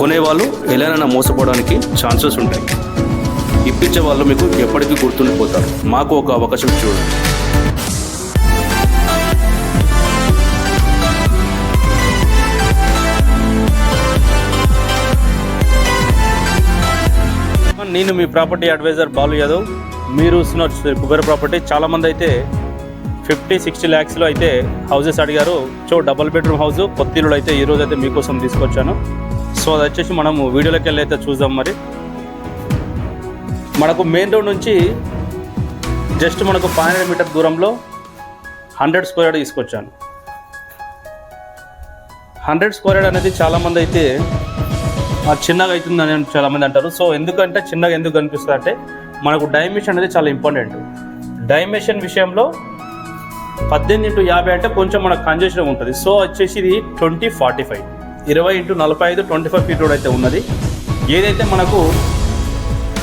కొనేవాళ్ళు ఎలానైనా మోసపోవడానికి ఛాన్సెస్ ఉంటాయి. ఇప్పించే వాళ్ళు మీకు ఎప్పటికీ గుర్తుండిపోతారు మాకు ఒక అవకాశం చూడండి నేను మీ ప్రాపర్టీ అడ్వైజర్ బాలు యాదవ్. మీరు చూస్తున్న కుబేర ప్రాపర్టీ. చాలామంది అయితే ఫిఫ్టీ సిక్స్టీ ల్యాక్స్లో అయితే హౌసెస్ అడిగారు. సో డబుల్ బెడ్రూమ్ హౌస్ కొత్త అయితే ఈరోజు అయితే మీకోసం తీసుకొచ్చాను. సో అది వచ్చేసి మనము వీడియోలోకి వెళ్ళి అయితే చూద్దాం మరి. మనకు మెయిన్ రోడ్ నుంచి జస్ట్ మనకు ఫైవ్ హండ్రెడ్ మీటర్ దూరంలో హండ్రెడ్ స్క్వేర్ యార్డ్ తీసుకొచ్చాను. హండ్రెడ్ స్క్వేర్ యార్డ్ అనేది చాలామంది అయితే చిన్నగా అవుతుందని చాలామంది అంటారు. సో ఎందుకంటే చిన్నగా ఎందుకు కనిపిస్తుంది అంటే మనకు డైమెన్షన్ అనేది చాలా ఇంపార్టెంట్. డైమెన్షన్ విషయంలో పద్దెనిమిది ఇంటూ యాభై అంటే కొంచెం మనకు కంజెషన్ ఉంటుంది. సో వచ్చేసి ఇది ట్వంటీ ఫార్టీ ఫైవ్ ఇరవై ఇంటూ నలభై ఐదు ట్వంటీ ఫైవ్ ఫీట్ రోడ్ అయితే ఉన్నది. ఏదైతే మనకు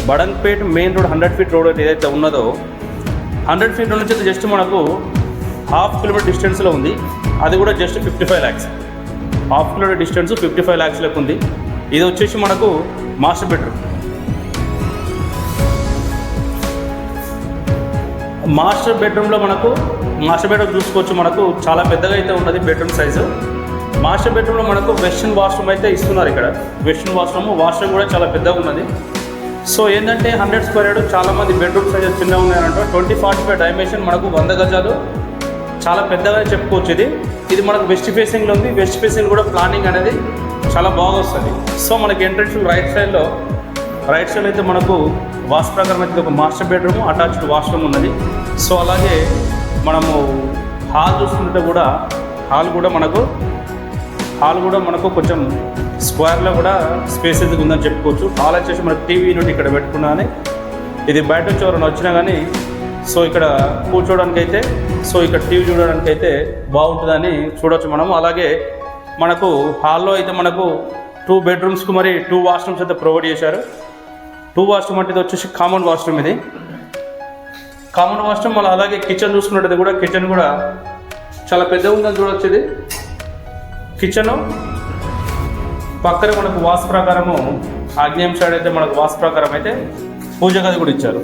Badampet main road hundred feet road ఏదైతే ఉన్నదో హండ్రెడ్ ఫీట్ రోడ్ నుంచి అయితే జస్ట్ మనకు హాఫ్ కిలోమీటర్ డిస్టెన్స్లో ఉంది. అది కూడా just fifty five lakhs half kilometer distance fifty five ల్యాక్స్లోకి ఉంది. ఇది వచ్చేసి మనకు మాస్టర్ బెడ్రూమ్. మాస్టర్ బెడ్రూమ్లో మనకు మాస్టర్ బెడ్రూమ్ చూసుకోవచ్చు మనకు చాలా పెద్దగా అయితే ఉన్నది బెడ్రూమ్ సైజు. మాస్టర్ బెడ్రూమ్లో మనకు వెస్ట్రన్ వాష్రూమ్ అయితే ఇస్తున్నారు ఇక్కడ. వెస్ట్రన్ వాష్రూమ్ వాష్రూమ్ కూడా చాలా పెద్దగా ఉన్నది. సో ఏంటంటే హండ్రెడ్ స్క్వేర్ యార్డ్ చాలా మంది అయితే చిన్నగా ఉన్నాయంటే. ట్వంటీ ఫార్టీ ఫైవ్ డైమెన్షన్ మనకు వంద గజాలు. చాలా పెద్దగా చెప్పుకోవచ్చు ఇది. ఇది మనకు వెస్ట్ ఫేసింగ్లో ఉంది. వెస్ట్ ఫేసింగ్ కూడా ప్లానింగ్ అనేది చాలా బాగా వస్తుంది. సో మనకి ఎంట్రెన్స్ రైట్ సైడ్లో రైట్ సైడ్ అయితే మనకు వాష్ ప్రకారం అయితే ఒక మాస్టర్ బెడ్రూమ్ అటాచ్డ్ వాష్రూమ్ ఉన్నది. సో అలాగే మనము హాల్ చూసుకుంటే కూడా హాల్ కూడా మనకు హాల్ కూడా మనకు కొంచెం స్క్వేర్లో కూడా స్పేస్ అయితే ఉందని చెప్పుకోవచ్చు. హాల్ వచ్చేసి మనకు టీవీ యూనిట్ ఇక్కడ పెట్టుకున్నానే. ఇది బయట వచ్చే ఎవరైనా వచ్చినా కానీ సో ఇక్కడ కూర్చోవడానికి అయితే సో ఇక్కడ టీవీ చూడడానికి అయితే బాగుంటుందని చూడవచ్చు మనం అలాగే మనకు హాల్లో అయితే మనకు టూ బెడ్రూమ్స్కి మరి టూ వాష్రూమ్స్ అయితే ప్రొవైడ్ చేశారు. టూ వాష్రూమ్ అంటే ఇది వచ్చేసి కామన్ వాష్రూమ్ ఇది. కామన్ వాష్రూమ్ మళ్ళీ అలాగే కిచెన్ చూసుకున్నట్టయితే కూడా కిచెన్ కూడా చాలా పెద్దగా ఉందని చూడొచ్చు ఇది. కిచెన్. పక్కన మనకు వాస్ ప్రకారము ఆగ్నేయం సైడ్ అయితే మనకు వాస్ ప్రకారం అయితే పూజ గది కూడా ఇచ్చారు.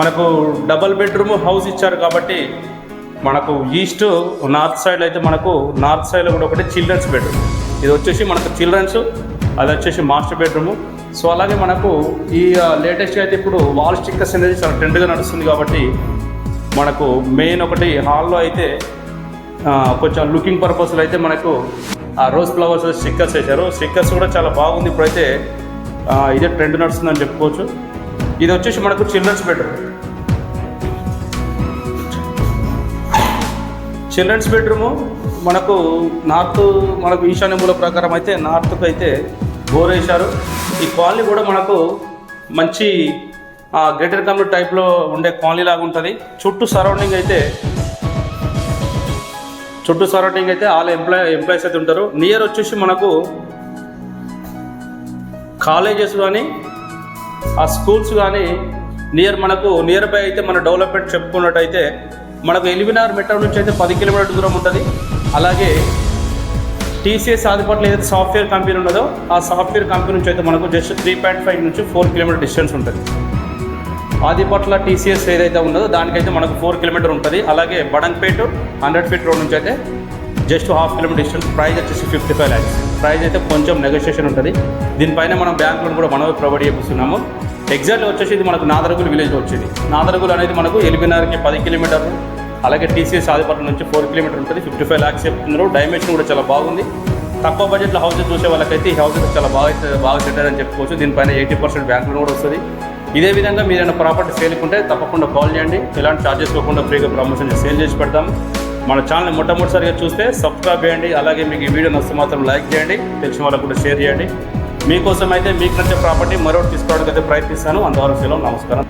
మనకు డబల్ బెడ్రూమ్ హౌస్ ఇచ్చారు కాబట్టి మనకు ఈస్ట్ నార్త్ సైడ్ అయితే మనకు నార్త్ సైడ్లో కూడా ఒకటి చిల్డ్రన్స్ బెడ్రూమ్. ఇది వచ్చేసి మనకు చిల్డ్రన్స్ అది వచ్చేసి మాస్టర్ బెడ్రూమ్. సో అలాగే మనకు ఈ లేటెస్ట్ అయితే ఇప్పుడు వాల్ స్టిక్కర్స్ అనేది చాలా ట్రెండ్గా నడుస్తుంది కాబట్టి మనకు మెయిన్ ఒకటి హాల్లో అయితే కొంచెం లుకింగ్ పర్పస్లో అయితే మనకు ఆ రోజ్ ఫ్లవర్స్ స్టిక్కర్స్ వేశారు. స్టిక్కర్స్ కూడా చాలా బాగుంది ఇప్పుడైతే. ఇదే ట్రెండ్ నడుస్తుందని చెప్పుకోవచ్చు. ఇది వచ్చేసి మనకు చిల్డ్రన్స్ బెడ్రూమ్ చిల్డ్రన్స్ బెడ్రూము మనకు నార్త్ మనకు ఈశాన్య మూల ప్రకారం అయితే నార్త్కు అయితే బోర్ వేశారు. ఈ కాలనీ కూడా మనకు మంచి గ్రేటర్ కమ్యూనిటీ టైప్లో ఉండే కాలనీ లాగా ఉంటుంది. చుట్టూ సరౌండింగ్ అయితే చుట్టూ సరౌండింగ్ అయితే ఆల్ ఎంప్లాయ్ ఎంప్లాయీస్ అయితే ఉంటారు. నియర్ వచ్చేసి మనకు కాలేజెస్ కానీ ఆ స్కూల్స్ కానీ నియర్ మనకు నియర్ బై అయితే మన డెవలప్మెంట్ చెప్పుకున్నట్టయితే మనకు ఎలిమినార్ మెట్రో నుంచి అయితే పది కిలోమీటర్ దూరం ఉంటుంది. అలాగే టీసీఎస్ ఆదిపట్ల ఏదైతే సాఫ్ట్వేర్ కంపెనీ ఉన్నదో ఆ సాఫ్ట్వేర్ కంపెనీ నుంచి అయితే మనకు జస్ట్ త్రీ పాయింట్ ఫైవ్ నుంచి ఫోర్ కిలోమీటర్ డిస్టెన్స్ ఉంటుంది. ఆదిపట్ల టీసీఎస్ ఏదైతే ఉన్నదో దానికైతే మనకు ఫోర్ కిలోమీటర్ ఉంటుంది. అలాగే బడంగ్పేట హండ్రెడ్ ఫీట్ రోడ్ నుంచి అయితే just half kilometer distance price వచ్చేసి ఫిఫ్టీ ఫైవ్ ల్యాక్స్ ప్రైస్ అయితే కొంచెం నెగోషియేషన్ ఉంటుంది. దీనిపైన మనం బ్యాంక్ లోన్ కూడా మనమే ప్రొవైడ్ చేపిస్తున్నాము. ఎగ్జాక్ట్ వచ్చేసి ఇది మనకు నాదరగుల్ విలేజ్ వచ్చింది. నాదరగుల్ అనేది మనకు ఎలిబినార్కి పది కిలోమీటర్లు అలాగే టీసీఎస్ ఆదిపట్ల నుంచి ఫోర్ కిలోమీటర్ ఉంటుంది. ఫిఫ్టీ ఫైవ్ ల్యాక్స్ చెప్తున్నారు. డైమెన్షన్ కూడా చాలా బాగుంది. తక్కువ బడ్జెట్లో హౌసెస్ చూసే వాళ్ళకైతే ఈ హౌసెస్ చాలా బాగా బాగా సెట్ అని చెప్పుకోవచ్చు. దీనిపైన ఎయిటీ పర్సెంట్ బ్యాంక్ లోన్ కూడా వస్తుంది. ఇదే విధంగా మీరు ఏమైనా ప్రాపర్టీ సేల్ ఉంటే తప్పకుండా కాల్ చేయండి. ఎలాంటి ఛార్జెస్ కాకుండా ఫ్రీగా ప్రమోషన్ సేల్ చేసి పెడతాం. మన ఛానల్ మొట్టమొదటిసారిగా చూస్తే సబ్స్క్రైబ్ చేయండి. అలాగే మీకు ఈ వీడియో నచ్చితే మాత్రం లైక్ చేయండి. తెలిసిన వాళ్ళకు కూడా షేర్ చేయండి. మీకోసం అయితే మీకు నచ్చే ప్రాపర్టీ మరొకటి తీసుకోవడానికి అయితే ప్రయత్నిస్తాను. అంతవరకు సెలవు నమస్కారం.